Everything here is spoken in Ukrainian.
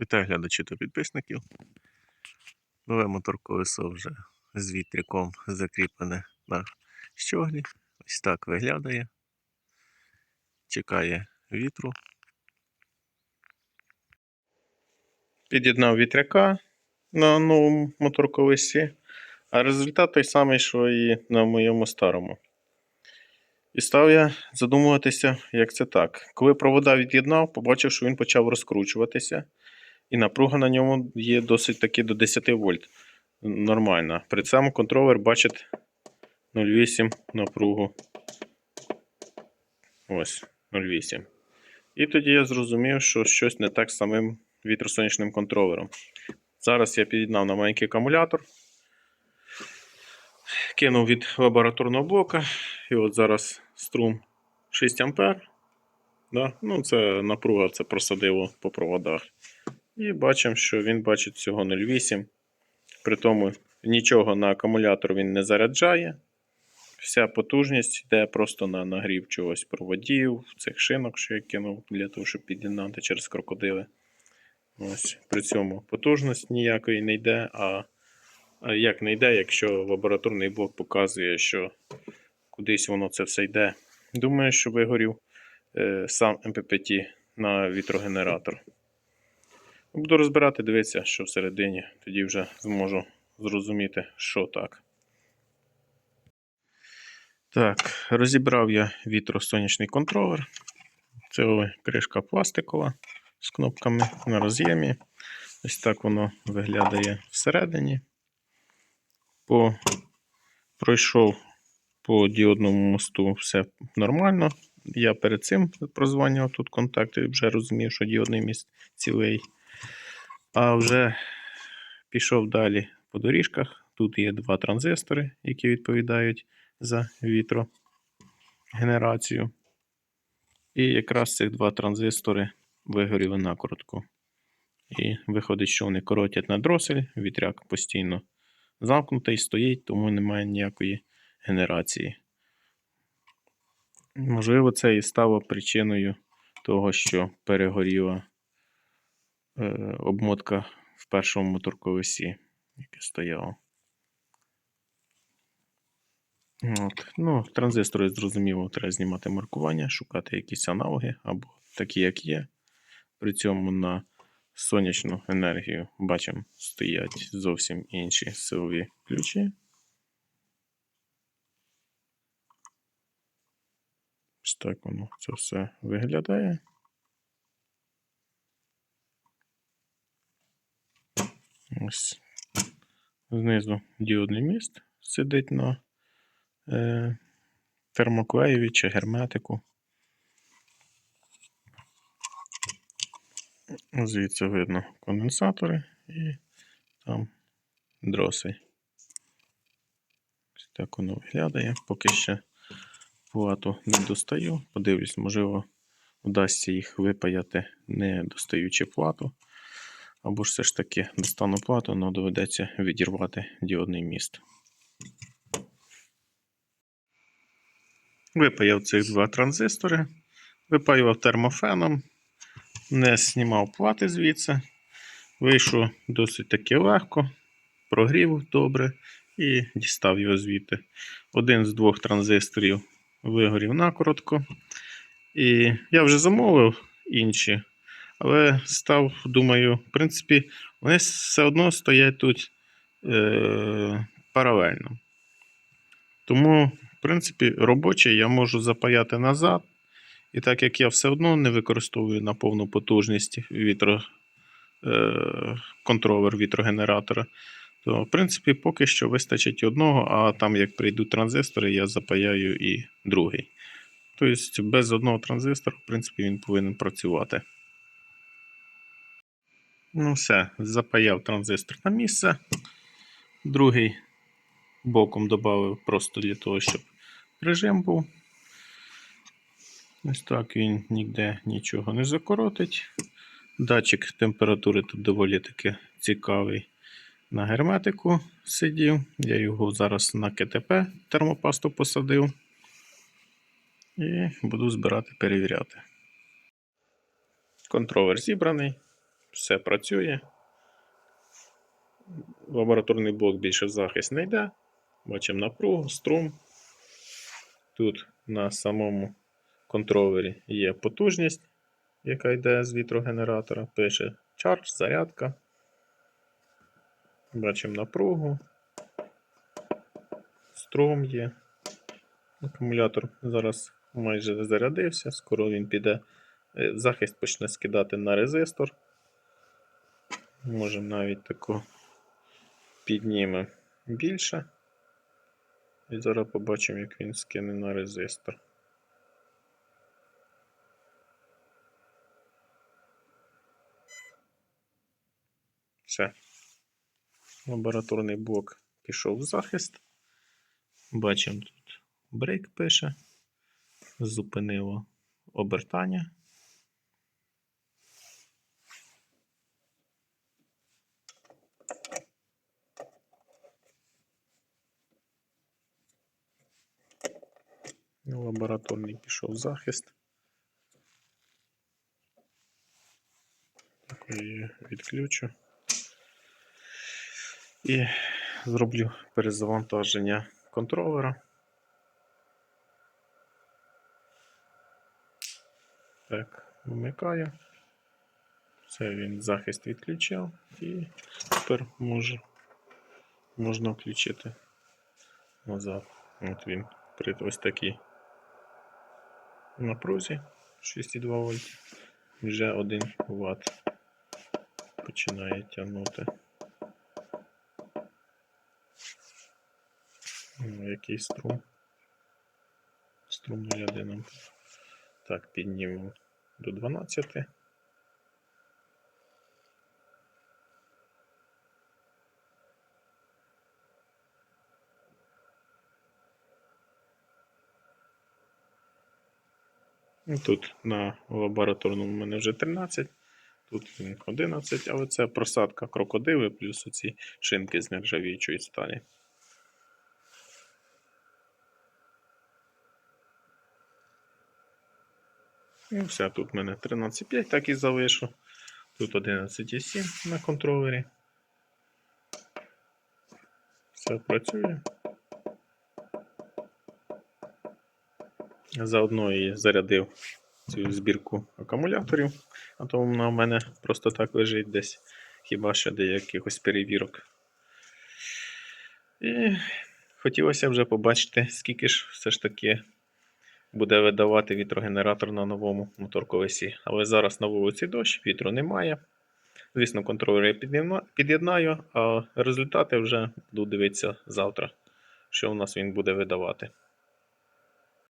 Вітаю глядачів та підписників. Нове моторколесо вже з вітряком закріплене на щоглі. Ось так виглядає. Чекає вітру. Під'єднав вітряка на новому моторколесі, а результат той самий, що і на моєму старому. І став я задумуватися, як це так. Коли провода від'єднав, побачив, що він почав розкручуватися. І напруга на ньому є досить таки до 10 вольт. Нормальна. При цьому контролер бачить 0,8 напругу. Ось, 0,8. І тоді я зрозумів, що щось не так з самим вітросонячним контролером. Зараз я під'єднав на маленький акумулятор. Кинув від лабораторного блока. І от зараз струм 6 А. Да? Ну, це напруга, це просадило по проводах. І бачимо, що він бачить всього 0,8. При тому нічого на акумулятор він не заряджає. Вся потужність йде просто на нагрів чогось проводів, цих шинок, що я кинув для того, щоб під'єднати через крокодили. Ось При цьому потужність ніякої не йде. А а як не йде, якщо лабораторний блок показує, що кудись воно це все йде. Думаю, що вигорів е, сам МППТ на вітрогенератор. Буду розбирати, дивитися, що всередині, тоді вже зможу зрозуміти, що так. Так, розібрав я вітросонячний контролер. Це кришка пластикова з кнопками на роз'ємі. Ось так воно виглядає всередині. По... Пройшов по діодному мосту все нормально. Я перед цим прозванював тут контакти вже розумів, що діодний міст цілий. А вже пішов далі по доріжках. Тут є два транзистори, які відповідають за вітрогенерацію. І якраз цих два транзистори вигоріли накоротко. І виходить, що вони коротять на дросель, вітряк постійно замкнутий стоїть, тому немає ніякої генерації. Можливо, це і стало причиною того, що перегоріла обмотка в першому моторковесі, яке стояло. От. Ну, транзистори, зрозуміло, треба знімати маркування, шукати якісь аналоги або такі, як є. При цьому на сонячну енергію бачимо, стоять зовсім інші силові ключі. Ось так воно це все виглядає. Ось. Знизу діодний міст сидить на е, термоклеєві чи герметику. Звідси видно конденсатори і там дросель. Ось так воно виглядає. Поки ще плату не достаю. Подивлюсь, можливо, вдасться їх випаяти, не достаючи плату. Або ж все ж таки достану плату, але доведеться відірвати діодний міст. Випаяв цих два транзистори, випаював термофеном, не знімав плати звідси. Вийшло досить таки легко, прогрів добре і дістав його звідти. Один з двох транзисторів вигорів накоротко. І я вже замовив інші, але став, думаю, в принципі, вони все одно стоять тут е, паралельно. Тому, в принципі, робочий я можу запаяти назад. І так як я все одно не використовую на повну потужність вітро, е, контролер вітрогенератора, то, в принципі, поки що вистачить одного, а там, як прийдуть транзистори, я запаяю і другий. Тобто, без одного транзистора, в принципі, він повинен працювати. Ну, все, запаяв транзистор на місце. Другий боком додав просто для того, щоб режим був. Ось так він ніде нічого не закоротить. Датчик температури тут доволі таки цікавий. На герметику сидів. Я його зараз на КТП термопасту посадив. І буду збирати перевіряти. Контролер зібраний. Все працює. Лабораторний блок більше в захист не йде. Бачимо напругу, струм. Тут на самому контролері є потужність, яка йде з вітрогенератора. Пише чардж, зарядка. Бачимо напругу. Струм є. Акумулятор зараз майже зарядився, скоро він піде. Е, Захист почне скидати на резистор. Можемо навіть таку піднімемо більше. І зараз побачимо, як він скине на резистор. Все. Лабораторний блок пішов в захист. Бачимо тут брейк пише. Зупинило обертання. Лабораторний пішов захист. Так, я відключу. І зроблю перезавантаження контролера. Так, вмикаю. Все, він захист відключив і тепер може, можна включити назад. От він при ось такій напрузі 6,2 вольт. Вже 1 Вт починає тягнути. Ну, Який струм? Струм 0,1 ампер. Так, піднімемо до 12. Тут на лабораторному в мене вже 13, тут 11, але це просадка крокодили плюс оці шинки з нержавіючої сталі. І все, тут в мене 13,5, так і залишу. Тут 11,7 на контролері. Все працює. Заодно і зарядив цю збірку акумуляторів, а то вона в мене просто так лежить десь, хіба що для якихось перевірок. І хотілося вже побачити, скільки ж все ж таки буде видавати вітрогенератор на новому моторковесі. Але зараз на вулиці дощ, вітру немає. Звісно, контролер я під'єднаю, а результати вже буду дивитися завтра, що у нас він буде видавати.